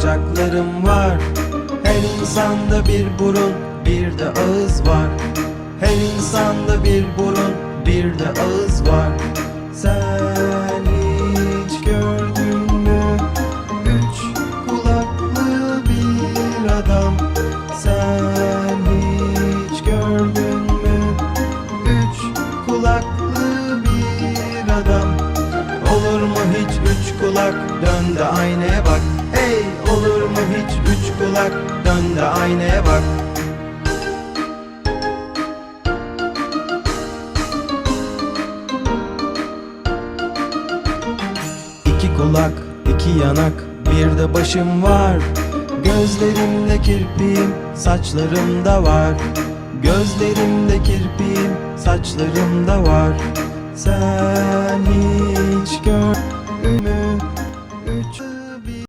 bacaklarım var. Her insanda bir burun bir de ağız var. Her insanda bir burun bir de ağız var. Sen hiç gördün mü? Üç kulaklı bir adam. Sen hiç gördün mü? Üç kulaklı bir adam Olur mu hiç üç kulak? Dön de aynaya bak. Hey olur mu hiç üç kulak? Dön de aynaya bak. İki kulak, iki yanak, bir de başım var. Gözlerimde kirpiğim, saçlarımda var. Gözlerimde kirpiğim, saçlarımda var. Sen Ümit Üç